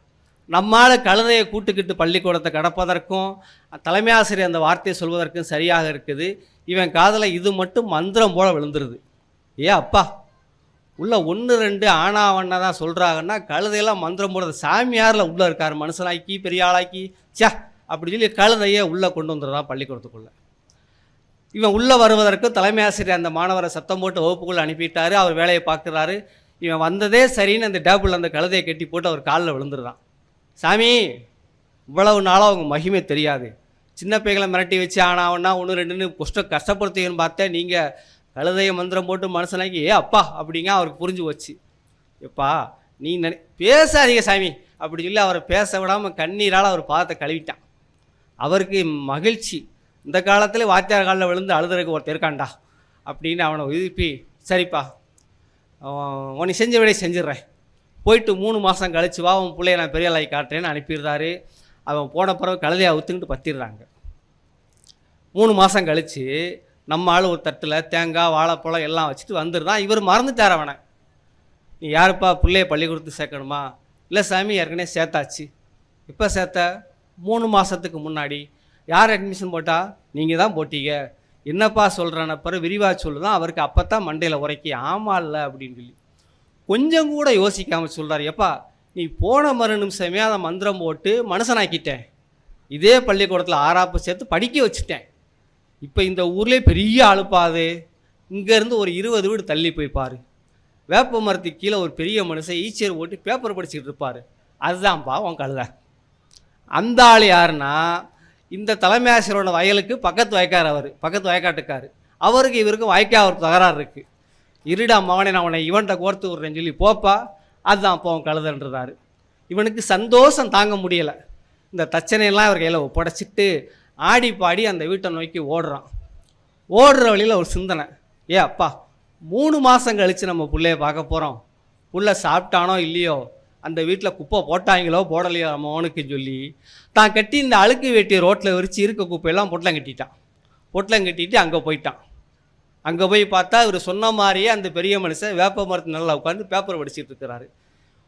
நம்மால் கழுதையை கூட்டுக்கிட்டு பள்ளிக்கூடத்தை கடப்பதற்கும் தலைமை ஆசிரியர் அந்த வார்த்தையை சொல்வதற்கும் சரியாக இருக்குது. இவன் காதில் இது மட்டும் மந்திரம் போல் விழுந்துருது. ஏ அப்பா உள்ள ஒன்று ரெண்டு ஆனாவண்ணா தான் சொல்கிறாங்கன்னா கழுதையெல்லாம் மந்திரம் போடுறது சாமியாரில் உள்ளே இருக்கார் மனுஷனாக்கி பெரிய ஆளாக்கி ச்சே அப்படி சொல்லி கழுதையை உள்ளே கொண்டு வந்துடுறான் பள்ளிக்கூடத்துக்குள்ளே. இவன் உள்ளே வருவதற்கு தலைமை ஆசிரியர் அந்த மாணவரை சத்தம் போட்டு வகுப்புக்குள்ளே அனுப்பிட்டாரு அவர் வேலையை பார்க்குறாரு. இவன் வந்ததே சரின்னு அந்த டேபிள் அந்த கழுதையை கட்டி போட்டு அவர் காலில் விழுந்துடுறான். சாமி இவ்வளவு நாளாக அவங்க மகிமை தெரியாது. சின்ன பையங்களை மிரட்டி வச்சு ஆனா ஒன்றா ஒன்று ரெண்டுன்னு கஷ்டம் கஷ்டப்படுத்துவீங்கன்னு பார்த்தேன். நீங்கள் கழுதையை மந்திரம் போட்டு மனசனாக்கி ஏ அப்பா அப்படிங்க அவருக்கு புரிஞ்சு போச்சு. எப்பா நீ நினை பேசாதீங்க சாமி அப்படி சொல்லி அவரை பேச விடாமல் கண்ணீரால் அவர் பாதத்தை கழுவிட்டான். அவருக்கு மகிழ்ச்சி. இந்த காலத்தில் வாத்தியார் காலில் விழுந்து அழுதுறதுக்கு ஒருத்தர் இருக்காண்டா அப்படின்னு அவனை உயிர்ப்பி சரிப்பா உன்னை செஞ்ச விட செஞ்சிடுறேன். போயிட்டு மூணு மாதம் கழிச்சு வா உன் பிள்ளைய நான் பெரிய ஆளாகி காட்டுறேன்னு அனுப்பிடுறாரு. அவன் போன பிறகு கழுதையை அவுத்துக்கிட்டு பத்திடுறாங்க. மூணு மாதம் கழித்து நம்ம ஆள் ஒரு தட்டில் தேங்காய் வாழைப்பழம் எல்லாம் வச்சுட்டு வந்துடுறான். இவர் மறந்துட்டார் அவனை. நீ யாருப்பா பிள்ளைய பள்ளிக்கூடத்துக்கு சேர்க்கணுமா? இல்லை சாமி ஏற்கனவே சேர்த்தாச்சு. இப்போ சேர்த்த? மூணு மாதத்துக்கு முன்னாடி. யார் அட்மிஷன் போட்டால் நீங்கள் தான் போட்டீங்க. என்னப்பா சொல்கிறேன் பிறகு விரிவாக சொல்லுதான் அவருக்கு அப்போ தான் மண்டையில் உரைக்கி ஆமா இல்லை அப்படின்னு சொல்லி. கொஞ்சம் கூட யோசிக்காமல் சொல்கிறார் எப்பா நீ போன மறு நிமிஷமே அதை மந்திரம் போட்டு மனுஷனாக்கிட்டேன். இதே பள்ளிக்கூடத்தில் ஆறாப்பு சேர்த்து படிக்க வச்சுட்டேன். இப்போ இந்த ஊர்லேயே பெரிய அழுப்பாது இங்கேருந்து ஒரு இருபது வீடு தள்ளி போய் பாரு. வேப்ப மரத்துக்கு கீழே ஒரு பெரிய மனுஷன் ஈச்சர் ஓட்டி பேப்பர் படிச்சுக்கிட்டு இருப்பார். அதுதான்ப்பா உன் கழுதை. அந்த ஆள் யாருன்னா இந்த தலைமை ஆசிரியரோட வயலுக்கு பக்கத்து வயக்கார் அவர் பக்கத்து வயக்காட்டுக்கார். அவருக்கு இவருக்கு வாய்க்கா ஒரு தகராறு இருக்குது இருடா மகனை நான் அவனை இவன்கிட்ட கோர்த்து விட்றேன்னு சொல்லி போப்பா அதுதான் அப்போ அவன் கழுதன்றாரு இவனுக்கு சந்தோஷம் தாங்க முடியலை. இந்த தச்சனையெல்லாம் இவர் கையில் ஒப்படைச்சிட்டு ஆடி பாடி அந்த வீட்டை நோக்கி ஓடுறான். ஓடுற வழியில் ஒரு சிந்தனை. ஏ அப்பா மூணு மாதம் கழித்து நம்ம பிள்ளைய பார்க்க போகிறோம் புள்ள சாப்பிட்டானோ இல்லையோ? அந்த வீட்டில் குப்பை போட்டாங்களோ போடலையோ நம்ம சொல்லி தான் கட்டி இந்த அழுக்கு வெட்டி ரோட்டில் விரித்து இருக்க குப்பையெல்லாம் பொட்டலம் கட்டிட்டான். பொட்டலம் கட்டிட்டு அங்கே போயிட்டான். அங்கே போய் பார்த்தா இவர் சொன்ன மாதிரியே அந்த பெரிய மனுஷன் வேப்ப மரத்து நல்லா உட்காந்து பேப்பர் படிச்சிட்டு இருக்கிறாரு.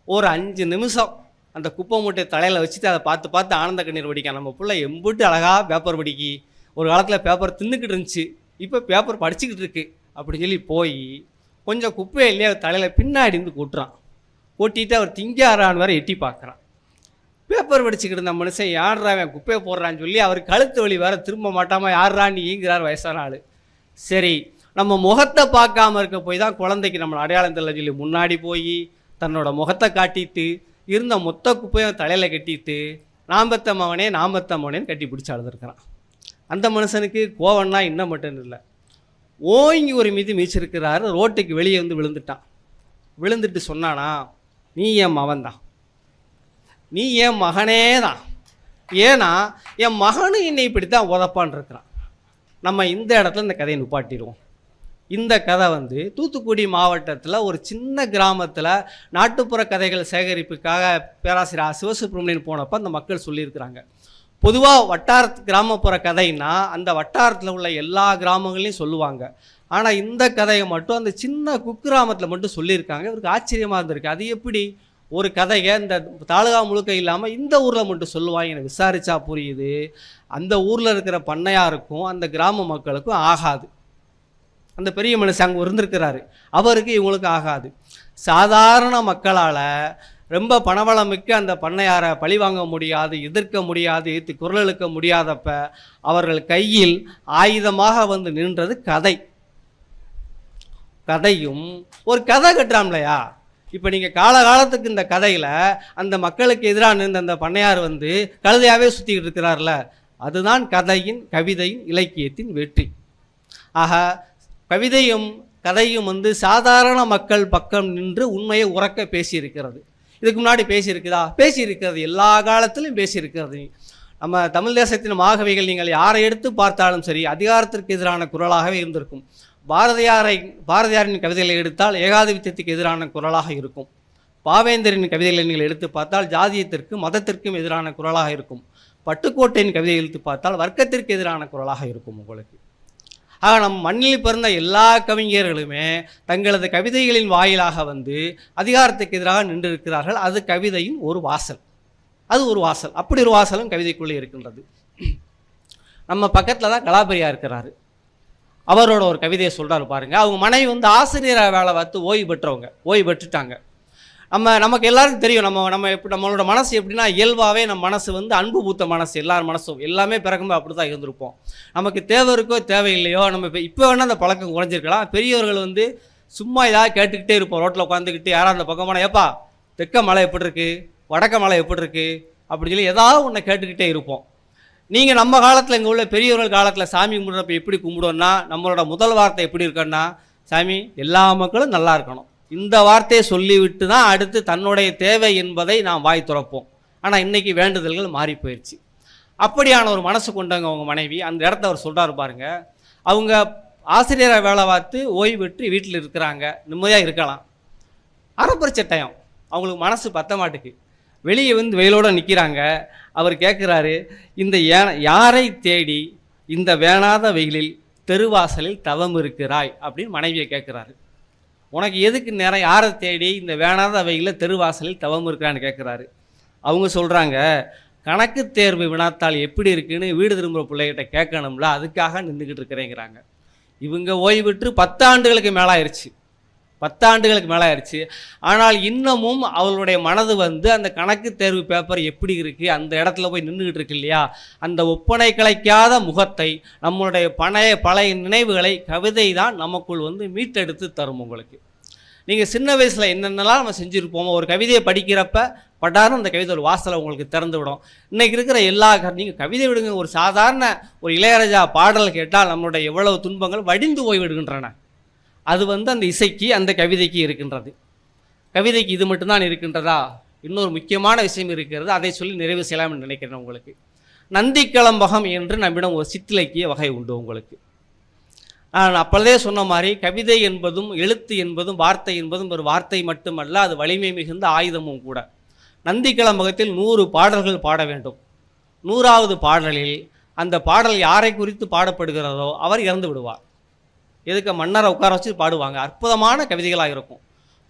ஒரு அஞ்சு நிமிஷம் அந்த குப்பை மூட்டையை தலையில் வச்சுட்டு அதை பார்த்து பார்த்து ஆனந்த கண்ணீர் படிக்கான் நம்ம பிள்ளை எம்பிட்டு அழகாக பேப்பர் படிக்கி ஒரு காலத்தில் பேப்பர் தின்னுக்கிட்டு இருந்துச்சு. இப்போ பேப்பர் படிச்சுக்கிட்டு இருக்கு. அப்படின்னு சொல்லி போய் கொஞ்சம் குப்பையை இல்லையா தலையில் பின்னாடி இருந்து கூட்டுறான். ஓட்டிட்டு அவர் திங்காரான்னு வேற எட்டி பார்க்குறான். பேப்பர் படிச்சுக்கிட்டு இருந்த மனுஷன் யார்ரா அவன் குப்பையை போடுறான்னு சொல்லி அவர் கழுத்து வலி வேற திரும்ப மாட்டாமல் யார்ரா நீ ஈங்கிறார் வயசான ஆள். சரி நம்ம முகத்தை பார்க்காம இருக்க போய் தான் குழந்தைக்கு நம்மளை அடையாளம் தெரியல சொல்லி முன்னாடி போய் தன்னோட முகத்தை காட்டிட்டு இருந்த மொத்த குப்பையும் தலையில் கட்டிட்டு நாம்பத்த மவனே நாம்பத்த மவனேன்னு கட்டி பிடிச்சி அழுதுருக்கிறான். அந்த மனுஷனுக்கு கோவம்னா இன்னும் மட்டும் இல்லை. ஓங்கி ஒரு மீது மீச்சிருக்கிறாரு ரோட்டுக்கு வெளியே வந்து விழுந்துட்டான். விழுந்துட்டு சொன்னானா நீ என் மவன் தான் நீ என் மகனே தான் ஏன்னா என் மகனும் என்னை இப்படி தான் உதப்பான் இருக்கிறான் நம்ம இந்த இடத்துல இந்த கதையை நிப்பாட்டிடுவோம். இந்த கதை வந்து தூத்துக்குடி மாவட்டத்தில் ஒரு சின்ன கிராமத்தில் நாட்டுப்புற கதைகள் சேகரிப்புக்காக பேராசிரியர் சிவசுப்ரமணியன் போனப்போ அந்த மக்கள் சொல்லியிருக்கிறாங்க. பொதுவாக வட்டார கிராமப்புற கதைன்னா அந்த வட்டாரத்தில் உள்ள எல்லா கிராமங்களையும் சொல்லுவாங்க. ஆனால் இந்த கதையை மட்டும் அந்த சின்ன குக்கிராமத்தில் மட்டும் சொல்லியிருக்காங்க. இவருக்கு ஆச்சரியமாக இருந்திருக்கு. அது எப்படி? ஒரு கதையை இந்த தாலுகா முழுக்க இல்லாமல் இந்த ஊரில் மட்டும் சொல்லுவாங்க. எனக்கு விசாரித்தா புரியுது. அந்த ஊரில் இருக்கிற பண்ணையாருக்கும் அந்த கிராம மக்களுக்கும் ஆகாது. அந்த பெரிய மனுஷன் அங்கே இருந்திருக்கிறாரு. அவருக்கு இவங்களுக்கு ஆகாது. சாதாரண மக்களால் ரொம்ப பணவளம் மிக்க அந்த பண்ணையாரை பழிவாங்க முடியாது எதிர்க்க முடியாது எதிர்த்து குரல் எழுக்க முடியாதப்ப அவர்கள் கையில் ஆயுதமாக வந்து நின்றது கதை. கதையும் ஒரு கதை கட்டுறான் இல்லையா இப்போ நீங்கள் காலகாலத்துக்கு இந்த கதையில் அந்த மக்களுக்கு எதிராக நின்ற அந்த பண்ணையார் வந்து கழுதையாகவே சுற்றிக்கிட்டு இருக்கிறார்ல அதுதான் கதையின் கவிதையின் இலக்கியத்தின் வெற்றி. ஆக கவிதையும் கதையும் வந்து சாதாரண மக்கள் பக்கம் நின்று உண்மையை உறக்க பேசியிருக்கிறது. இதுக்கு முன்னாடி பேசியிருக்குதா? பேசியிருக்கிறது எல்லா காலத்திலும் பேசியிருக்கிறது. நம்ம தமிழ் தேசத்தின் மாகவைகள் நீங்கள் யாரை எடுத்து பார்த்தாலும் சரி அதிகாரத்திற்கு எதிரான குரலாகவே இருந்திருக்கும். பாரதியாரை பாரதியாரின் கவிதைகளை எடுத்தால் ஏகாதிபத்தியத்துக்கு எதிரான குரலாக இருக்கும். பாவேந்தரின் கவிதைகளை நீங்கள் எடுத்து பார்த்தால் ஜாதியத்திற்கும் மதத்திற்கும் எதிரான குரலாக இருக்கும். பட்டுக்கோட்டையின் கவிதையை எடுத்து பார்த்தால் வர்க்கத்திற்கு எதிரான குரலாக இருக்கும் உங்களுக்கு. ஆக நம் மண்ணில் பிறந்த எல்லா கவிஞர்களுமே தங்களது கவிதைகளின் வாயிலாக வந்து அதிகாரத்துக்கு எதிராக நின்றிருக்கிறார்கள். அது கவிதையின் ஒரு வாசல். அது ஒரு வாசல். அப்படி ஒரு வாசலும் கவிதைக்குள்ளே இருக்கின்றது. நம்ம பக்கத்தில் தான் கலாபரியா இருக்கிறாரு. அவரோட ஒரு கவிதையை சொல்கிறார் பாருங்கள் அவங்க மனைவி வந்து ஆசிரியராக வேலை பார்த்து ஓய்வு பெற்றவங்க. ஓய்வு பெற்றுட்டாங்க. நம்ம நமக்கு எல்லாருக்கும் தெரியும். நம்ம நம்ம எப்படி நம்மளோட மனசு எப்படின்னா இயல்பாகவே நம்ம மனசு வந்து அன்பு பூத்த மனசு எல்லார் மனசும். எல்லாமே பிறக்கும்போது அப்படி தான் இருந்திருப்போம். நமக்கு தேவை இருக்கோ தேவையில்லையோ நம்ம இப்போ இப்போ வேணால் அந்த பழக்கம் குறைஞ்சிருக்கலாம். பெரியவர்கள் வந்து சும்மா ஏதாவது கேட்டுக்கிட்டே இருப்போம். ரோட்டில் உட்காந்துக்கிட்டு யாராவது அந்த பக்கம் போனால் ஏப்பா தெற்க மலை எப்படி இருக்குது வடக்க மலை எப்படி இருக்குது அப்படின்னு சொல்லி ஏதாவது ஒன்றை கேட்டுக்கிட்டே இருப்போம். நீங்கள் நம்ம காலத்தில் இங்கே உள்ள பெரியவர்கள் காலத்தில் சாமி கும்பிட்றப்ப எப்படி கும்பிடுவோன்னா நம்மளோட முதல் வார்த்தை எப்படி இருக்குன்னா சாமி எல்லா மக்களும் நல்லா இருக்கணும். இந்த வார்த்தையை சொல்லிவிட்டு தான் அடுத்து தன்னுடைய தேவை என்பதை நாம் வாய் துறப்போம். ஆனால் இன்னைக்கு வேண்டுதல்கள் மாறி போயிடுச்சு அப்படியான ஒரு மனசு கொண்டவங்க அவங்க மனைவி அந்த இடத்த அவர் சொல்கிறாரு பாருங்க அவங்க ஆசிரியரை வேலை பார்த்து ஓய்வு பெற்று வீட்டில் இருக்கிறாங்க நிம்மதியாக இருக்கலாம். அறப்பரிச்ச டைம். அவங்களுக்கு மனசு பத்த மாட்டுக்கு. வெளியே வந்து வெயிலோட நிற்கிறாங்க அவர் கேட்குறாரு இந்த ஏ- யாரை தேடி இந்த வேணாத வெயிலில் தெருவாசலில் தவம் இருக்கிறாய்? அப்படின்னு மனைவியை கேட்குறாரு உனக்கு எதுக்கு நேரம் யாரை தேடி இந்த வேணாத வெயிலில் தெருவாசலில் தவம் இருக்கிறான்னு கேட்குறாரு அவங்க சொல்கிறாங்க கணக்கு தேர்வு வினாத்தாள் எப்படி இருக்குன்னு வீடு திரும்புகிற பிள்ளைகிட்ட கேட்கணும்ல அதுக்காக நின்றுக்கிட்டு இருக்கிறேங்கிறாங்க. இவங்க ஓய்வு பெற்று பத்தாண்டுகளுக்கு மேலாயிருச்சு. பத்தாண்டுகளுக்கு மேலே ஆயிடுச்சு ஆனால் இன்னமும் அவளுடைய மனது வந்து அந்த கணக்கு தேர்வு பேப்பர் எப்படி இருக்குது அந்த இடத்துல போய் நின்றுக்கிட்டு இருக்கு இல்லையா? அந்த ஒப்பனை கலைக்காத முகத்தை நம்மளுடைய பழைய பழைய நினைவுகளை கவிதை தான் நமக்குள் வந்து மீட்டெடுத்து தரும் உங்களுக்கு. நீங்கள் சின்ன வயசில் என்னென்னலாம் நம்ம செஞ்சுருப்போமோ ஒரு கவிதையை படிக்கிறப்ப பட்டாரும் அந்த கவிதை ஒரு வாசலை உங்களுக்கு திறந்து விடும் இன்றைக்கி இருக்கிற எல்லா நீங்கள் கவிதை விடுங்க. ஒரு சாதாரண ஒரு இளையராஜா பாடல் கேட்டால் நம்மளுடைய எவ்வளவு துன்பங்கள் வடிந்து போய்விடுகின்றன. அது வந்து அந்த இசைக்கு அந்த கவிதைக்கு இருக்கின்றது. கவிதைக்கு இது மட்டும்தான் இருக்கின்றதா? இன்னொரு முக்கியமான விஷயம் இருக்கிறது. அதை சொல்லி நிறைவு செய்யலாம்னு நினைக்கிறேன் உங்களுக்கு. நந்திக்கிளம்பகம் என்று நம்மிடம் ஒரு சித்திலக்கிய வகை உண்டு உங்களுக்கு. நான் அப்பொழுதே சொன்ன மாதிரி கவிதை என்பதும் எழுத்து என்பதும் வார்த்தை என்பதும் ஒரு வார்த்தை மட்டுமல்ல அது வலிமை மிகுந்த ஆயுதமும் கூட. நந்திக்கிழமகத்தில் நூறு பாடல்கள் பாட வேண்டும். நூறாவது பாடலில் அந்த பாடல் யாரை குறித்து பாடப்படுகிறதோ அவர் இறந்து விடுவார். எதுக்கு மன்னரை உட்கார வச்சு பாடுவாங்க? அற்புதமான கவிதைகளாக இருக்கும்.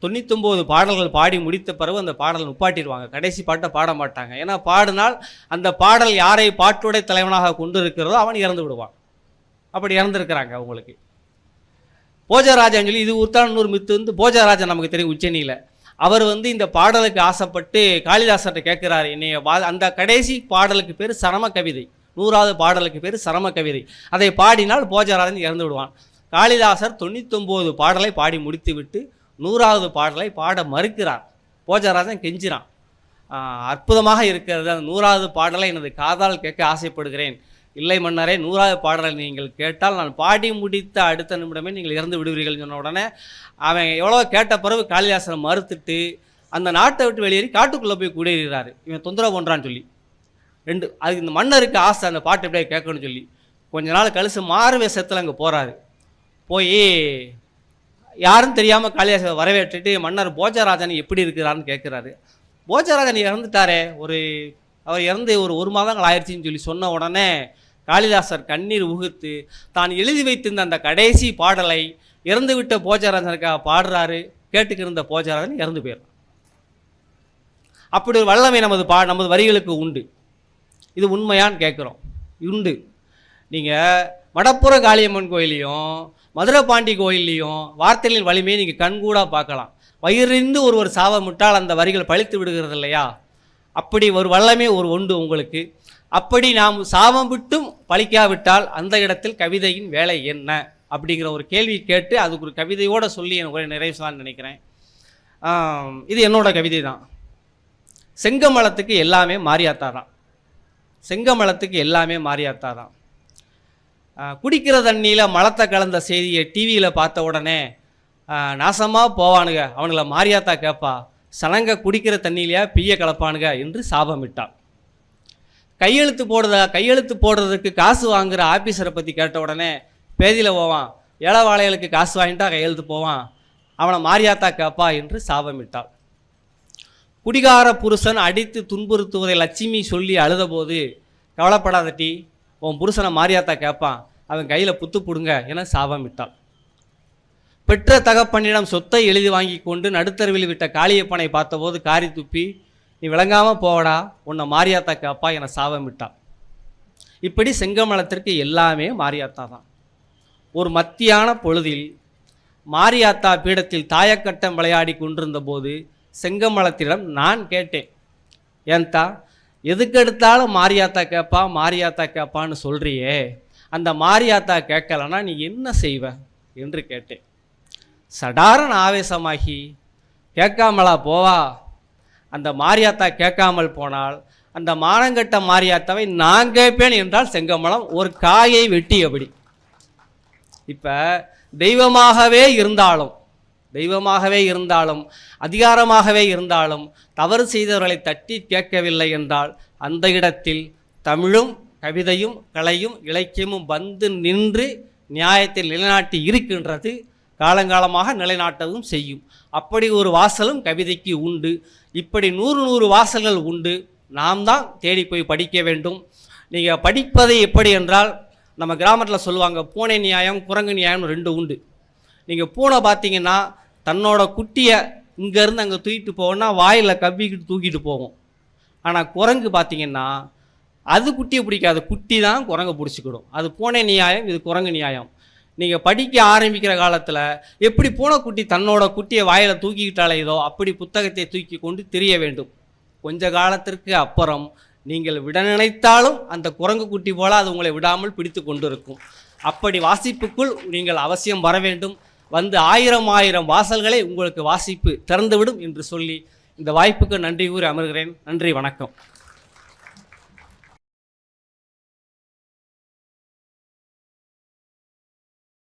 தொண்ணூத்தொம்பது பாடல்கள் பாடி முடித்த பிறகு அந்த பாடல் நுப்பாட்டிடுவாங்க. கடைசி பாட்டை பாட மாட்டாங்க. ஏன்னா பாடினால் அந்த பாடல் யாரை பாட்டுடைய தலைவனாக கொண்டு இருக்கிறதோ அவன் இறந்து விடுவான். அப்படி இறந்துருக்கிறாங்க அவங்களுக்கு. போஜராஜான்னு சொல்லி இது உத்தான மித்து வந்து போஜராஜன் நமக்கு தெரியும் உச்சனியில் அவர் வந்து இந்த பாடலுக்கு ஆசைப்பட்டு காளிதாசர்கிட்ட கேட்குறாரு என்னைய வா அந்த கடைசி பாடலுக்கு பேர் சரம கவிதை. நூறாவது பாடலுக்கு பேர் சரம கவிதை. அதை பாடினால் போஜராஜன் இறந்து விடுவான். காளிதாசர் தொண்ணூத்தொம்போது பாடலை பாடி முடித்துவிட்டு நூறாவது பாடலை பாட மறுக்கிறார். போஜராஜன் கெஞ்சிறான். அற்புதமாக இருக்கிறது. அந்த நூறாவது பாடலை எனது காதால் கேட்க ஆசைப்படுகிறேன். இல்லை மன்னரே நூறாவது பாடலை நீங்கள் கேட்டால் நான் பாடி முடித்த அடுத்த நிமிடமே நீங்கள் இறந்து விடுவீர்கள் சொன்ன உடனே அவன் எவ்வளோ கேட்ட பிறகு காளிதாசனை மறுத்துட்டு அந்த நாட்டை விட்டு வெளியேறி காட்டுக்குள்ளே போய் குடியேறாரு இவன் தொந்தரவு பண்ணுறான்னு சொல்லி. ரெண்டு அதுக்கு இந்த மன்னருக்கு ஆசை அந்த பாட்டு எப்படியே கேட்கணும்னு சொல்லி. கொஞ்ச நாள் கழிச்சு மாறு வேஷத்தில் அங்கே போகிறாரு போய் யாரும் தெரியாமல் காளிதாசனை வரவேற்றுட்டு மன்னர் போஜராஜன் எப்படி இருக்கிறான்னு கேட்குறாரு. போஜராஜன் இறந்துட்டாரே ஒரு அவர் இறந்து ஒரு ஒரு மாதங்கள் ஆயிடுச்சின்னு சொல்லி சொன்ன உடனே காளிதாசர் கண்ணீர் உகுத்து தான் எழுதி வைத்திருந்த அந்த கடைசி பாடலை இறந்துவிட்ட போஜராஜனுக்காக பாடுறாரு கேட்டுக்கிருந்த போஜராஜன் இறந்து போயிடுறான். அப்படி ஒரு வல்லமை நமது பா நமது வரிகளுக்கு உண்டு. இது உண்மையான்னு கேட்குறோம். உண்டு. நீங்கள் வடப்புற காளியம்மன் கோயிலையும் மதுரை பாண்டி கோயில்லையும் வார்த்தைகளின் வலிமையை நீங்கள் கண்கூடாக பார்க்கலாம். வயிறிந்து ஒருவர் சாபமிட்டால் அந்த வரிகள் பழித்து விடுகிறது இல்லையா? அப்படி ஒரு வல்லமே ஒரு உண்டு உங்களுக்கு. அப்படி நாம் சாபம் விட்டும் பழிக்காவிட்டால் அந்த இடத்தில் கவிதையின் வேலை என்ன? அப்படிங்கிற ஒரு கேள்வி கேட்டு அதுக்கு ஒரு கவிதையோடு சொல்லி எனக்கு ஒரே நிறைவு செய்யலாம்னு நினைக்கிறேன். இது என்னோட கவிதை தான் செங்கமலத்துக்கு எல்லாமே மாரியாத்தா தான் செங்கமலத்துக்கு எல்லாமே மாரியாத்தா தான் குடிக்கிற தண்ணியில் மலத்தை கலந்த செய்தியை டிவியில் பார்த்த உடனே நாசமாக போவானுங்க. அவனுங்களை மாரியாத்தா கேட்பா சனங்க குடிக்கிற தண்ணியிலையா பிய கலப்பானுங்க என்று சாபமிட்டான் கையெழுத்து போடுறதா கையெழுத்து போடுறதுக்கு காசு வாங்குற ஆஃபீஸரை பற்றி கேட்ட உடனே பேதியில் போவான். ஏழவாளைகளுக்கு காசு வாங்கிட்டா கையெழுத்து போவான். அவனை மாரியாத்தா கேட்பா என்று சாபமிட்டாள். குடிகார புருஷன் அடித்து துன்புறுத்துவதை லட்சுமி சொல்லி அழுதபோது கவலைப்படாத டி உன் புருஷனை மாரியாத்தா கேட்பான் அவன் கையில் புத்து பிடுங்க என சாபமிட்டாள். பெற்ற தகப்பனிடம் சொத்தை எழுதி வாங்கி கொண்டு நடுத்தருவில் விட்ட காளியப்பனை பார்த்தபோது காரி துப்பி நீ விளங்காமல் போவடா உன்னை மாரியாத்தா கேப்பா என சாபமிட்டா இப்படி செங்கமலத்திற்கு எல்லாமே மாரியாத்தா தான். ஒரு மத்தியான பொழுதில் மாரியாத்தா பீடத்தில் தாயக்கட்டம் விளையாடி கொண்டிருந்த போது செங்கமலத்திடம் நான் கேட்டேன் ஏன்தா எதுக்கெடுத்தாலும் மாரியாத்தா கேட்பா மாரியாத்தா கேட்பான்னு சொல்கிறியே அந்த மாரியாத்தா கேட்கலன்னா நீ என்ன செய்வ? என்று கேட்டேன். சடாரன் ஆவேசமாகி கேட்காமலா போவா அந்த மாரியாத்தா கேட்காமல் போனால் அந்த மானங்கட்ட மாரியாத்தாவை நான் கேட்பேன் என்றால் செங்கமலம் ஒரு காயை வெட்டியபடி. இப்போ தெய்வமாகவே இருந்தாலும் தெய்வமாகவே இருந்தாலும் அதிகாரமாகவே இருந்தாலும் தவறு செய்தவர்களை தட்டி கேட்கவில்லை என்றால் அந்த இடத்தில் தமிழும் கவிதையும் கலையும் இலக்கியமும் வந்து நின்று நியாயத்தில் நிலைநாட்டி இருக்கின்றது காலங்காலமாக நிலைநாட்டவும் செய்யும். அப்படி ஒரு வாசலும் கவிதைக்கு உண்டு. இப்படி நூறு நூறு வாசல்கள் உண்டு. நாம் தான் தேடி போய் படிக்க வேண்டும். நீங்கள் படிப்பது எப்படி என்றால் நம்ம கிராமத்தில் சொல்லுவாங்க பூனை நியாயம் குரங்கு நியாயம்னு ரெண்டு உண்டு. நீங்கள் பூனை பார்த்தீங்கன்னா தன்னோட குட்டியை இங்கேருந்து அங்கே தூக்கிட்டு போவோன்னா வாயில் கவ்விக்கிட்டு தூக்கிட்டு போகும் ஆனால் குரங்கு பார்த்தீங்கன்னா அது குட்டியை பிடிக்காது. குட்டி தான் குரங்கை பிடிச்சிக்கிடும். அது பூனை நியாயம் இது குரங்கு நியாயம். நீங்கள் படிக்க ஆரம்பிக்கிற காலத்தில் எப்படி பூனைக்குட்டி தன்னோட குட்டியை வாயில் தூக்கிக்கிட்டாலே ஏதோ அப்படி புத்தகத்தை தூக்கி கொண்டு திரிய வேண்டும். கொஞ்ச காலத்திற்கு அப்புறம் நீங்கள் விட நினைத்தாலும் அந்த குரங்கு குட்டி போல் அது உங்களை விடாமல் பிடித்து கொண்டிருக்கும். அப்படி வாசிப்புக்குள் நீங்கள் அவசியம் வர வேண்டும். வந்து ஆயிரம் ஆயிரம் வாசல்களை உங்களுக்கு வாசிப்பு திறந்துவிடும் என்று சொல்லி இந்த வாய்ப்புக்கு நன்றி கூறி அமர்கிறேன். நன்றி வணக்கம்.